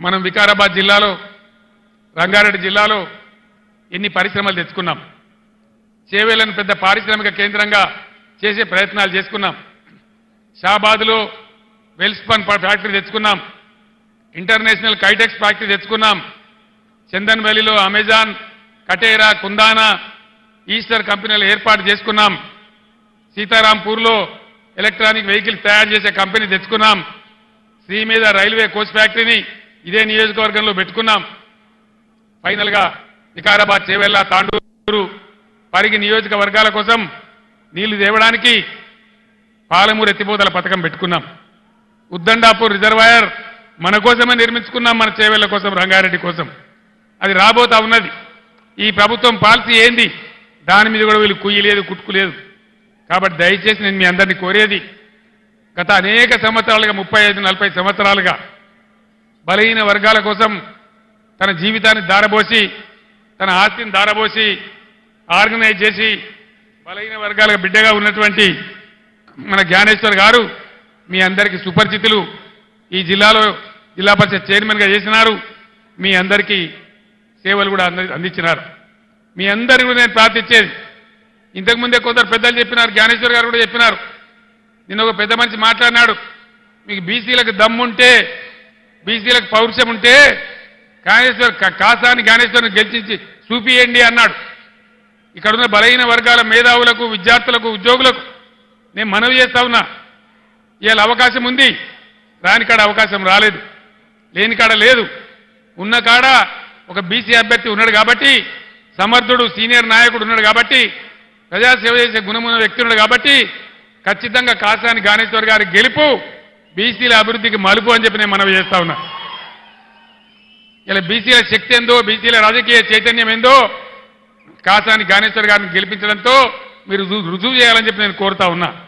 మనం వికారాబాద్ జిల్లాలో రంగారెడ్డి జిల్లాలో ఎన్ని పరిశ్రమలు తెచ్చుకున్నాం. చేవేలను పెద్ద పారిశ్రామిక కేంద్రంగా చేసే ప్రయత్నాలు చేసుకున్నాం. షాబాద్లో వెల్స్పన్ ఫ్యాక్టరీ తెచ్చుకున్నాం. ఇంటర్నేషనల్ కైటెక్స్ ఫ్యాక్టరీ తెచ్చుకున్నాం. చందన్ వ్యాలీలో అమెజాన్ కటేరా కుందానా ఈస్టర్ కంపెనీలు ఏర్పాటు చేసుకున్నాం. సీతారాంపూర్లో ఎలక్ట్రానిక్ వెహికల్స్ తయారు చేసే కంపెనీ తెచ్చుకున్నాం. శ్రీ మీద రైల్వే కోచ్ ఫ్యాక్టరీని ఇదే నియోజకవర్గంలో పెట్టుకున్నాం. ఫైనల్గా వికారాబాద్ చేవెళ్ళ తాండూరు పరిగి నియోజకవర్గాల కోసం నీళ్ళు తేవడానికి పాలమూరు ఎత్తిపోతల పథకం పెట్టుకున్నాం. ఉద్దండాపూర్ రిజర్వాయర్ మన కోసమే నిర్మించుకున్నాం మన చేవెళ్ళ కోసం రంగారెడ్డి కోసం. అది రాబోతా ఉన్నది. ఈ ప్రభుత్వం పాలసీ ఏంది? దాని మీద కూడా వీళ్ళు కుయ్యి లేదు కుట్టుకు లేదు. కాబట్టి దయచేసి నేను మీ అందరినీ కోరేది గత అనేక సంవత్సరాలుగా ముప్పై ఐదు నలభై సంవత్సరాలుగా బలహీన వర్గాల కోసం తన జీవితాన్ని దారబోసి తన ఆస్తిని దారబోసి ఆర్గనైజ్ చేసి బలహీన వర్గాలకు బిడ్డగా ఉన్నటువంటి మన జ్ఞానేశ్వర్ గారు మీ అందరికీ సుపరిచితులు. ఈ జిల్లాలో జిల్లా పరిషత్ చైర్మన్గా చేసినారు. మీ అందరికీ సేవలు కూడా అంది అందించినారు. మీ అందరికీ కూడా నేను ప్రార్థించేది ఇంతకుముందే కొందరు పెద్దలు చెప్పినారు జ్ఞానేశ్వర్ గారు కూడా చెప్పినారు. నిన్న ఒక పెద్ద మనిషి మాట్లాడినాడు. మీకు బీసీలకు దమ్ముంటే బీసీలకు పౌరుషం ఉంటే కాళేశ్వర్ కాసాని జ్ఞానేశ్వరిని గెలిచించి చూపియండి అన్నాడు. ఇక్కడున్న బలహీన వర్గాల మేధావులకు విద్యార్థులకు ఉద్యోగులకు నేను మనవి చేస్తా ఉన్నా. ఇవాళ అవకాశం ఉంది. రాని కాడ అవకాశం రాలేదు. లేని కాడ లేదు. ఉన్న కాడ ఒక బీసీ అభ్యర్థి ఉన్నాడు కాబట్టి సమర్థుడు సీనియర్ నాయకుడు ఉన్నాడు కాబట్టి ప్రజాసేవ చేసే గుణమున్న వ్యక్తి ఉన్నాడు కాబట్టి ఖచ్చితంగా కాసాని గానేశ్వర్ గారి గెలుపు బీసీల అభివృద్ధికి మలుపు అని చెప్పి నేను మనవి చేస్తా ఉన్నా. ఇలా బీసీల శక్తి ఏందో బీసీల రాజకీయ చైతన్యం ఏందో కాసాని గానేశ్వర్ గారిని గెలిపించడంతో మీరు రు- రుజువు చేయాలని చెప్పి నేను కోరుతా ఉన్నా.